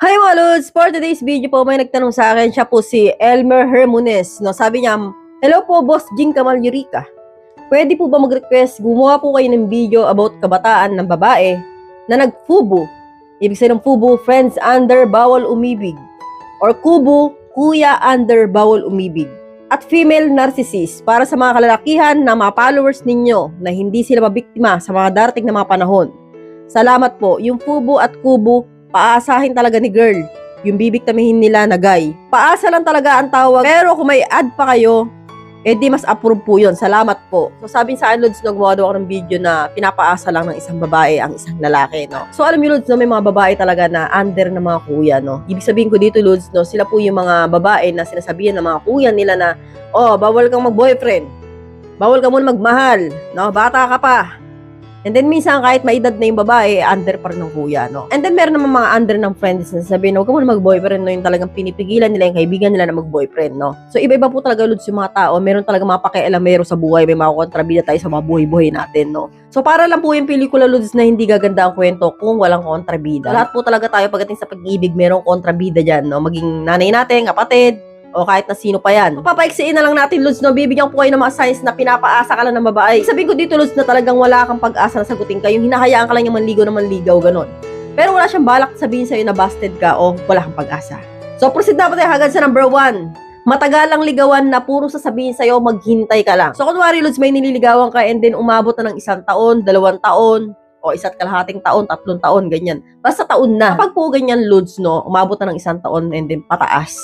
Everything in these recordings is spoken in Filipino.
Hi mga Lods! For today's video po, may nagtanong sa akin, siya po si Elmer Hermunes. No, sabi niya, Hello po, Boss Jing Kamal Yurika. Pwede po ba mag-request, gumawa po kayo ng video about kabataan ng babae na nag-FUBU. Ibig sabihin ng FUBU, Friends Under Bawal Umibig. Or KUBU, Kuya Under Bawal Umibig. At female narcissist para sa mga kalalakihan na mga followers ninyo na hindi sila mabiktima sa mga darating na mga panahon. Salamat po. Yung FUBU at KUBU, paasahin talaga ni girl yung bibiktamihin nila na guy. Paasa lang talaga ang tawag. Pero kung may ad pa kayo, eh di mas approve po yun. Salamat po. So sabi sa akin, Lods, no, gumawa daw ako ng video na pinapaasa lang ng isang babae ang isang lalaki, no? So alam niyo, Lods, no, may mga babae talaga na under ng mga kuya, no? Ibig sabihin ko dito, Lods, no, sila po yung mga babae na sinasabihan ng mga kuya nila na, oh, bawal kang mag-boyfriend. Bawal ka muna magmahal, no? Bata ka pa. And then minsan kahit may edad na yung babae, under pa rin ng kuya, no? And then meron naman mga under ng friends na sabihin, huwag ka muna mag-boyfriend, no? Yung talagang pinipigilan nila yung kaibigan nila na mag-boyfriend, no? So iba-iba po talaga lods yung mga tao. Meron talaga mga pakialamero sa buhay, may mga kontrabida tayo sa mga buhay-buhay natin, no? So para lang po yung pelikula lods na hindi gaganda ang kwento kung walang kontrabida. Lahat po talaga tayo pagdating sa pag-ibig, merong kontrabida dyan, no? Maging nanay natin, kapatid, o kahit na sino pa yan. Papaiksiin na lang natin, Lods, no? Bibigyan po kayo ng mga signs na pinapaasa ka lang ng babae. Sabihin ko dito, Lods, na talagang wala kang pag-asa na sagutin ka. Yung hinahayaan ka lang yung manligaw na manligaw, ganon. Pero wala siyang balak sabihin sa'yo na busted ka o wala kang pag-asa. So, proceed na tayo agad sa number one. Matagalang ligawan na puro sasabihin sa'yo, maghintay ka lang. So, kunwari, Lods, may nililigawan ka and then umabot na ng isang taon, dalawang taon, o isa't kalahating taon, tatlong taon, ganyan. Basta taon na. Kapag po ganyan, Lods, no, umabot na ng isang taon and then pataas.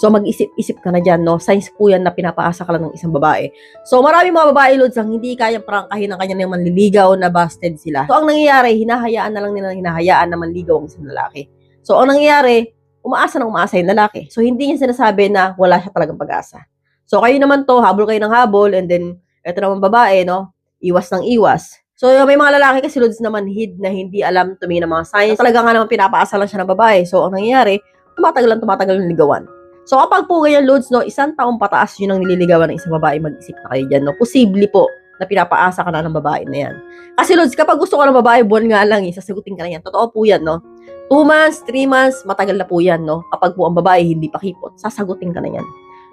So mag-isip-isip ka na dyan, no? Signs po yan na pinapaasa ka lang ng isang babae. So maraming mga babae, Lods, ang hindi kayang prangkahin ng kanya ng manliligaw na busted sila. So ang nangyayari, hinahayaan na lang nila hinahayaan na manligaw ang isang lalaki. So ang nangyayari, umaasa na umaasa yung lalaki. So hindi niya sinasabi na wala siya talagang pag-asa. So kayo naman to, habol kayo ng habol, and then eto naman babae, no? Iwas ng iwas. So, may mga lalaki kasi Lods naman hid na hindi alam tumingin ng mga signs. Talaga nga naman pinapaasa lang siya ng babae. So, ang nangyayari, tumatagal lang tumatagal yung ligawan. So kapag po ganyan loads, no, isang taong pataas yun ang nililigawan ng isang babae, mag-isip na kayo dyan, no. Posible po na pinapaasa ka na ng babae na yan. Kasi loads, kapag gusto ka ng babae, buwan nga lang, eh, sasagutin ka na yan. Totoo po yan, no. Two months, three months, matagal na po yan, no. Kapag po ang babae hindi pa kipot, sasagutin ka na yan.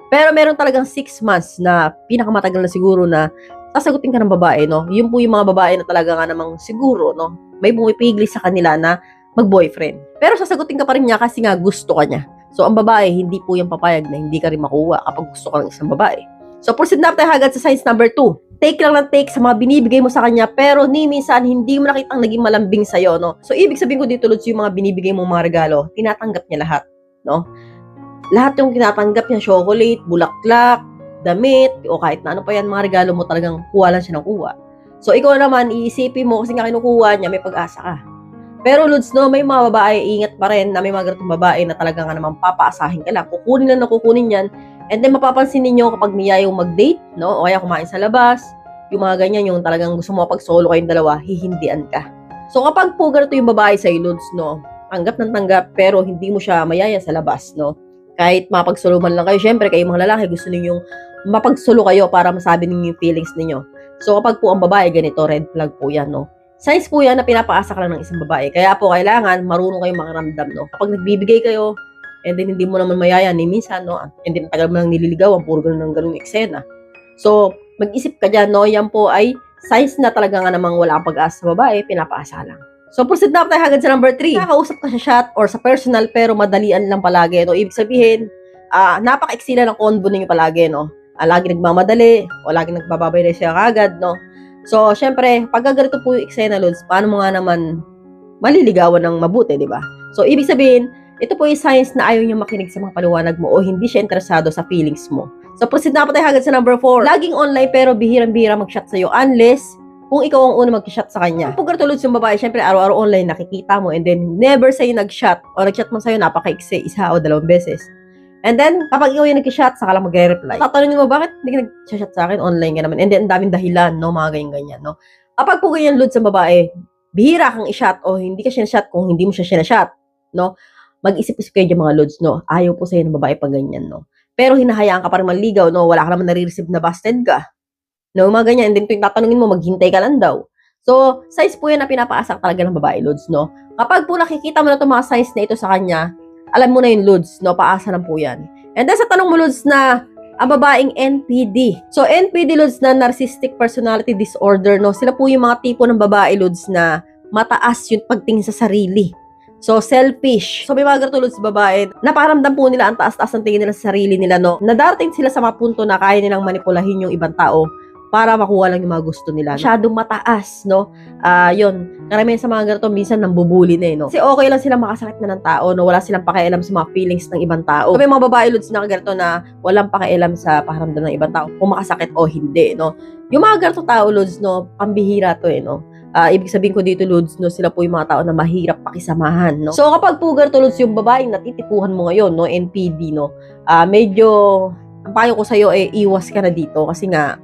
Pero meron talagang six months na pinakamatagal na siguro na sasagutin ka ng babae, no. Yun po yung mga babae na talaga nga namang siguro, no. May bumipigli sa kanila na mag-boyfriend. Pero sasagutin ka pa rin niya kasi nga gusto ka niya. So, ang babae, hindi po yung papayag na hindi ka rin makuha kapag gusto ka ng isang babae. So, proceed na tayo agad sa signs number 2. Take lang ng take sa mga binibigay mo sa kanya, pero ni minsan hindi mo nakitang naging malambing sa'yo, no? So, ibig sabihin ko dito, Lods, yung mga binibigay mong mga regalo, tinatanggap niya lahat, no? Lahat yung tinatanggap niya, chocolate, bulaklak, damit, o kahit na ano pa yan, mga regalo mo talagang kuha lang siya ng kuha. So, ikaw naman, iisipin mo, kasi nga kinukuha niya, may pag-asa ka. Pero Lods, no, may mga babae, ingat pa rin na may mga ganitong babae na talaga nga naman papaasahin ka lang. Kukunin lang na kukunin yan. And then mapapansin ninyo kapag niya yung mag-date, no, o kaya kumain sa labas, yung mga ganyan, yung talagang gusto mo pag solo kayong dalawa, hihindian ka. So kapag po ganito yung babae sa Lods, no, tanggap ng tanggap, pero hindi mo siya mayaya sa labas, no. Kahit mapagsolo man lang kayo, syempre kayo mga lalaki, gusto ninyong mapagsolo kayo para masabi ninyo yung feelings ninyo. So kapag po ang babae, ganito, red flag po yan, no. Signs po yan na pinapaasa ka lang ng isang babae. Kaya po kailangan marunong kayong makaramdam, no? Kapag nagbibigay kayo, and then hindi mo naman mayaya ni minsan, no? And then tagal mo lang nililigawan, puro ganun ng ganung eksena. So, mag-isip ka dyan, no? Yan po ay signs na talaga nga namang wala pag-asa sa babae, pinapaasa lang. So, proceed na tayo agad sa number 3. Nakakausap ka sa chat or sa personal pero madalian lang palagi, no? Ibig sabihin, ah napaka-eksila ng convo ninyo palagi, no? Ah, lagi nagmamadali o lagi nagbababay siya kagad, no? So, syempre, pag ganito po yung eksena, Lods, paano mo nga naman maliligawan ng mabuti, di ba? So, ibig sabihin, ito po yung signs na ayaw niya makinig sa mga paliwanag mo o hindi siya interesado sa feelings mo. So, proceed na po tayo agad sa number 4. Laging online pero bihirang-bihira mag-chat sa'yo unless kung ikaw ang una mag-chat sa kanya. Kung Lods, yung babae, syempre, araw-araw online, nakikita mo and then never sa'yo nag-chat o nag-chat mo sa'yo, napaka-iksi, isa o dalawang beses. And then, kapag ikaw yung nag-chat, saka lang mag-reply. Tatanungin mo, bakit hindi ka nag-chat sa akin? Online ka naman. And then, ang daming dahilan, no? Mga ganyan-ganyan, no? Kapag po ganyan load sa babae, bihira kang i-shot o hindi ka sinashot kung hindi mo siya sinashot, no? Mag-isip-isip kayo dyan mga loads, no? Ayaw po sa'yo ng babae pag ganyan, no? Pero hinahayaan ka pa rin manligaw, no? Wala ka naman nare-receive na busted ka. No, mga ganyan. And then, tuwing tatanungin mo, maghintay ka lang daw. So, size po yan na pinapaasak talaga ng babae, Lods, no? Kapag po nakikita mo na itong mga size na ito sa kanya, alam mo na yung Lods, no? Paasa lang po yan. And then sa tanong mo, Lods, na ang babaeng NPD. So, NPD, Lods, na Narcissistic Personality Disorder, no? Sila po yung mga tipo ng babae, Lods, na mataas yung pagtingin sa sarili. So, selfish. So, may mga ganito sa babae, naparamdam po nila ang taas-taas ng tingin nila sa sarili nila, no? Nadarating sila sa mga punto na kaya nilang manipulahin yung ibang tao para makuha lang yung mga gusto nila. Masyadong mataas, no? Ah, yun. Karamihan sa mga ganito, minsan nambubuli na eh, no? Kasi okay lang silang makasakit na ng tao, no? Wala silang pakialam sa mga feelings ng ibang tao. May mga babae lods na ganito na walang pakialam sa pakiramdam ng ibang tao, kung makasakit o hindi, no? Yung mga ganito tao, lods, no? Pambihira to eh, no? Ah, ibig sabihin ko dito, Lods, no, sila po yung mga tao na mahirap pakisamahan, no? So, kapag po ganito, Lods, yung babaeng natitipuhan mo ngayon, no, NPD, no, ah, medyo, ang payo ko sa'yo, eh, iwas ka na dito kasi nga,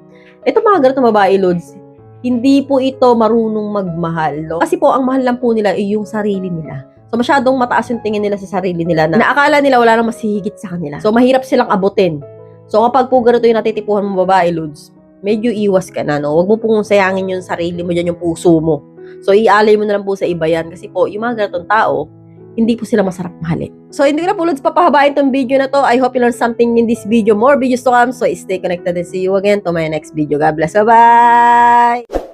ito mga ganito babae, Lods, hindi po ito marunong magmahal, no? Kasi po, ang mahal lang po nila ay yung sarili nila. So, masyadong mataas yung tingin nila sa sarili nila na naakala nila wala nang masihigit sa kanila. So, mahirap silang abutin. So, kapag po ganito yung natitipuhan mo babae, Lods, medyo iwas ka na, no? Huwag mo pong sayangin yung sarili mo dyan, yung puso mo. So, ialay mo na lang po sa iba yan. Kasi po, yung mga ganitong tao, hindi po sila masarap mahalin. So, hindi ko na po Lods papahabain tong video na to. I hope you learned something in this video. More videos to come. So, stay connected and see you again to my next video. God bless. Bye-bye!